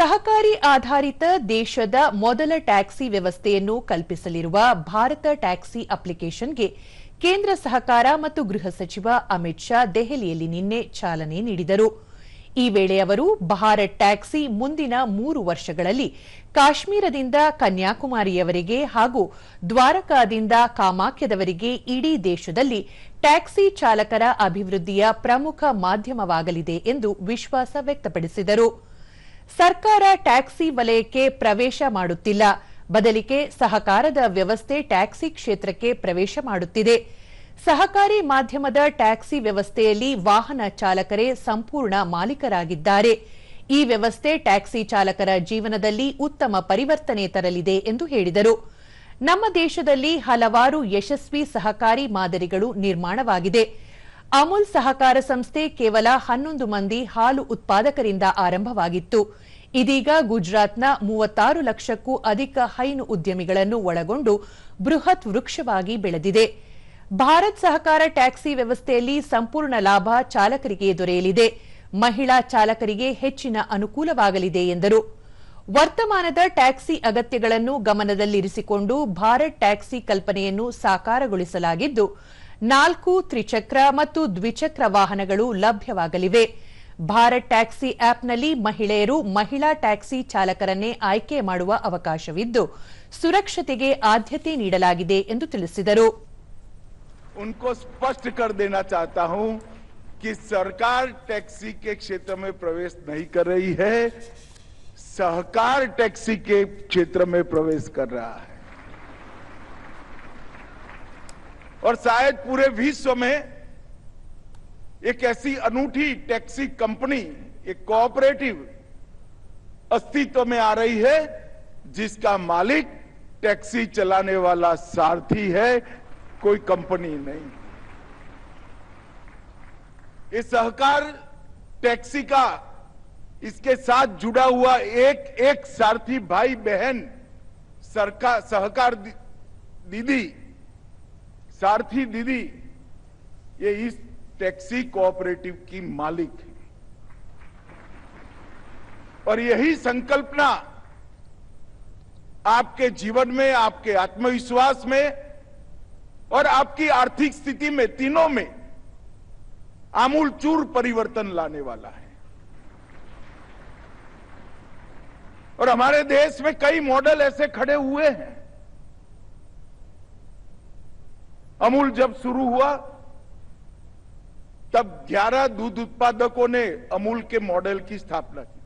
ಸಹಕಾರಿ ಆಧಾರಿತ ದೇಶದ ಮೊದಲ ಟ್ಯಾಕ್ಸಿ ವ್ಯವಸ್ಥೆಯನ್ನು ಕಲ್ಪಿಸಲಿರುವ ಭಾರತ ಟ್ಯಾಕ್ಸಿ ಅಪ್ಲಿಕೇಶನ್ಗೆ ಕೇಂದ್ರ ಸಹಕಾರ ಮತ್ತು ಗೃಹ ಸಚಿವ ಅಮಿತ್ ಶಾ ದೆಹಲಿಯಲ್ಲಿ ನಿನ್ನೆ ಚಾಲನೆ ನೀಡಿದರು. ಈ ವೇಳೆ ಅವರು ಭಾರತ್ ಟ್ಯಾಕ್ಸಿ ಮುಂದಿನ ಮೂರು ವರ್ಷಗಳಲ್ಲಿ ಕಾಶ್ಮೀರದಿಂದ ಕನ್ಯಾಕುಮಾರಿಯವರೆಗೆ ಹಾಗೂ ದ್ವಾರಕಾದಿಂದ ಕಾಮಾಖ್ಯದವರೆಗೆ ಇಡೀ ದೇಶದಲ್ಲಿ ಟ್ಯಾಕ್ಸಿ ಚಾಲಕರ ಅಭಿವೃದ್ಧಿಯ ಪ್ರಮುಖ ಮಾಧ್ಯಮವಾಗಲಿದೆ ಎಂದು ವಿಶ್ವಾಸ ವ್ಯಕ್ತಪಡಿಸಿದರು. ಸರ್ಕಾರ ಟ್ಯಾಕ್ಸಿ ವಲಯಕ್ಕೆ ಪ್ರವೇಶ ಮಾಡುತ್ತಿಲ್ಲ. ಬದಲಿಗೆ ಸಹಕಾರದ ವ್ಯವಸ್ಥೆ ಟ್ಯಾಕ್ಸಿ ಕ್ಷೇತ್ರಕ್ಕೆ ಪ್ರವೇಶ ಮಾಡುತ್ತಿದೆ. ಸಹಕಾರಿ ಮಾಧ್ಯಮದ ಟ್ಯಾಕ್ಸಿ ವ್ಯವಸ್ಥೆಯಲ್ಲಿ ವಾಹನ ಚಾಲಕರೇ ಸಂಪೂರ್ಣ ಮಾಲೀಕರಾಗಿದ್ದಾರೆ. ಈ ವ್ಯವಸ್ಥೆ ಟ್ಯಾಕ್ಸಿ ಚಾಲಕರ ಜೀವನದಲ್ಲಿ ಉತ್ತಮ ಪರಿವರ್ತನೆ ತರಲಿದೆ ಎಂದು ಹೇಳಿದರು. ನಮ್ಮ ದೇಶದಲ್ಲಿ ಹಲವಾರು ಯಶಸ್ವಿ ಸಹಕಾರಿ ಮಾದರಿಗಳು ನಿರ್ಮಾಣವಾಗಿದೆ. ಅಮೂಲ್ ಸಹಕಾರ ಸಂಸ್ಥೆ ಕೇವಲ ಹನ್ನೊಂದು ಮಂದಿ ಹಾಲು ಉತ್ಪಾದಕರಿಂದ ಆರಂಭವಾಗಿತ್ತು. ಇದೀಗ ಗುಜರಾತ್ನ ಮೂವತ್ತಾರು ಲಕ್ಷಕ್ಕೂ ಅಧಿಕ ಹೈನು ಉದ್ಯಮಿಗಳನ್ನು ಒಳಗೊಂಡು ಬೃಹತ್ ವೃಕ್ಷವಾಗಿ ಬೆಳೆದಿದೆ. ಭಾರತ್ ಸಹಕಾರ ಟ್ಯಾಕ್ಸಿ ವ್ಯವಸ್ಥೆಯಲ್ಲಿ ಸಂಪೂರ್ಣ ಲಾಭ ಚಾಲಕರಿಗೆ ದೊರೆಯಲಿದೆ. ಮಹಿಳಾ ಚಾಲಕರಿಗೆ ಹೆಚ್ಚಿನ ಅನುಕೂಲವಾಗಲಿದೆ ಎಂದರು. ವರ್ತಮಾನದ ಟ್ಯಾಕ್ಸಿ ಅಗತ್ಯಗಳನ್ನು ಗಮನದಲ್ಲಿರಿಸಿಕೊಂಡು ಭಾರತ್ ಟ್ಯಾಕ್ಸಿ ಕಲ್ಪನೆಯನ್ನು ಸಾಕಾರಗೊಳಿಸಲಾಗಿದ್ದು ನಾಲ್ಕು ತ್ರಿಚಕ್ರ ಮತ್ತು ದ್ವಿಚಕ್ರ ವಾಹನಗಳು ಲಭ್ಯವಾಗಲಿವೆ ಭಾರತ್ ಟ್ಯಾಕ್ಸಿ ಆಪ್ನಲ್ಲಿ ಮಹಿಳೆಯರು ಮಹಿಳಾ ಟ್ಯಾಕ್ಸಿ ಚಾಲಕರನ್ನೇ ಆಯ್ಕೆ ಮಾಡುವ ಅವಕಾಶವಿದ್ದು ಸುರಕ್ಷತೆಗೆ ಆದ್ಯತೆ ನೀಡಲಾಗಿದೆ ಎಂದು ತಿಳಿಸಿದರು उनको स्पष्ट कर देना चाहता हूं कि सरकार टैक्सी के क्षेत्र में प्रवेश नहीं कर रही है सहकार टैक्सी के क्षेत्र में प्रवेश कर रहा है और शायद पूरे विश्व में एक ऐसी अनूठी टैक्सी कंपनी, एक कोऑपरेटिव अस्तित्व में आ रही है, जिसका मालिक टैक्सी चलाने वाला सारथी है, कोई कंपनी नहीं। ये सहकार टैक्सी का इसके साथ जुड़ा हुआ एक एक सारथी भाई बहन सरकार, सहकार दीदी सारथी दीदी, ये इस टैक्सी कोऑपरेटिव की मालिक है। और यही संकल्पना आपके जीवन में, आपके आत्मविश्वास में और आपकी आर्थिक स्थिति में, तीनों में आमूल चूर परिवर्तन लाने वाला है। और हमारे देश में कई मॉडल ऐसे खड़े हुए हैं अमूल जब शुरू हुआ, तब 11 दूध उत्पादकों ने अमूल के मॉडल की स्थापना की।